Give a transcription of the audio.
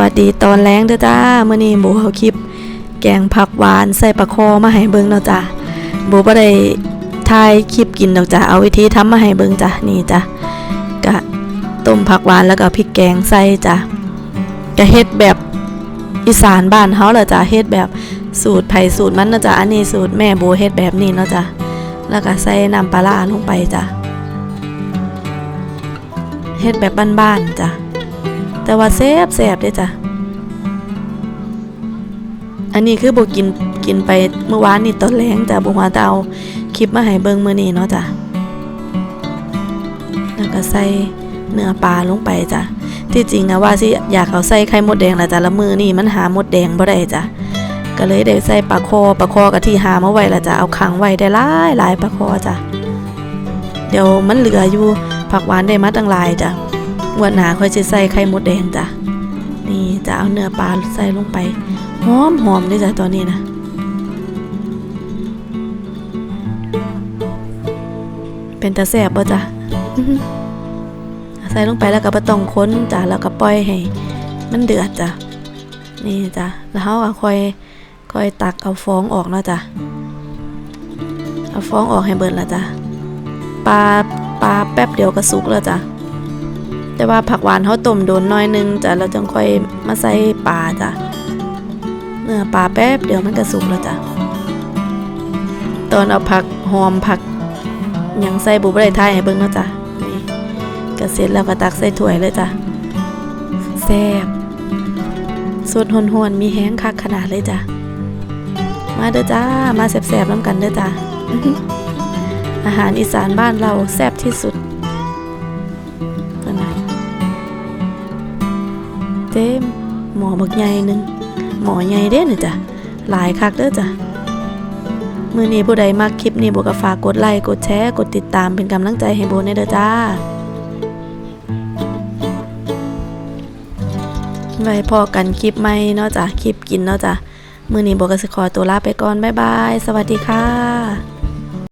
วัสดีตอนแรงเด้อจ้าเมื้อนี้หมูเอาคลิป แกงผักหวานใส่ปลาคอมาให้เบิ่งเนาะจ้าหมูบ่ได้ถ่ายคลิปกินดอกจ้าเอาวิธีทำมาให้เบิ่งจ้ะนี่จ้ะกะต้มผักหวานแล้วก็พริกแกงใส่จ้ะกะเฮ็ดแบบอีสานบ้านเฮาเล่ะจ้ะเฮ็ดแบบสูตรไผสูตรมันเนาะจ้ะอันนี้สูตรแม่โบเฮ็ดแบบนี้เนาะจ้ะแล้วก็ใส่น้ำปลาร้าลงไปจ้ะเฮ็ดแบบบ้านๆจ้ะ แต่ว่าแซ่บแซ่บเด้จ้ะ อันนี้คือโบกินกินไปเมื่อวานนี่ตอนแรงจ้ะโบว่าจะเอาคลิปมาให้เบิ่งมื้อนี้เนาะจ้ะ แล้วก็ใส่เนื้อปลาลงไปจ้ะ ที่จริงนะว่าสิอยากเอาใส่ไข่มดแดงละจ้ะละมือนี่มันหามดแดงบ่ได้จ้ะ ก็เลยได้ใส่ปลาคอปลาคอกับที่หามาไว้ละจ้ะเอาขังไว้ได้หลายหลายปลาคอจ้ะ เดี๋ยวมันเหลืออยู่ผักหวานได้มาตั้งหลายจ้ะ งวดหนาค่อยจะใส่ไข่มดแดงจ้ะ นี่จะเอาเนื้อปลาใส่ลงไป หอมหอมด้วยจ้ะตอนนี้นะเป็นตาแสบป่ะจ้ะใส่ลงไปแล้วก็บ่ต้องค้นจ้ะแล้วก็ปล่อยให้ มันเดือดจ้ะนี่จ้ะแล้วเขาก็ค่อยค่อยตักเอาฟองออกนะจ้ะเอาฟองออกให้เบิดแล้วจ้ะปลาปลาแป๊บเดียวก็สุกแล้วจ้ะ แต่ว่าผักหวานเขาต้มโดนน้อยนึงจ้ะเราจึงค่อยมาใส่ปลาจ้ะเนื้อปลาแป๊บเดี๋ยวมันก็สุกแล้วจ้ะตอนเอาผักหอมผักยังใส่บุบได้ทายให้เบิ่งเนาะจ้ะนี่ก็เสร็จแล้วก็ตักใส่ถ้วยเลยจ้ะแซ่บสดหอนๆมีแห้งคักขนาดเลยจ้ะมาเด้อจ้ามาแซ่บๆน้ำกันเด้อจ้ะอาหารอีสานบ้านเราแซ่บที่สุดนั่นนะ เต็มหมอบักใหญ่หนึ่งหมอใหญ่เด้นจ้ะหลายคักเด้อจ้ะมือนี้ผู้ใดมักคลิปนี้โบก็ฝากกดไลค์กดแชร์กดติดตามเป็นกำลังใจให้โบในเด้อจ้าไว้พอกันคลิปใหม่เนาะจ้ะคลิปกินเนาะจ้ะมือนี้โบก็สิขอตัวลาไปก่อนบ๊ายบาย สวัสดีค่ะ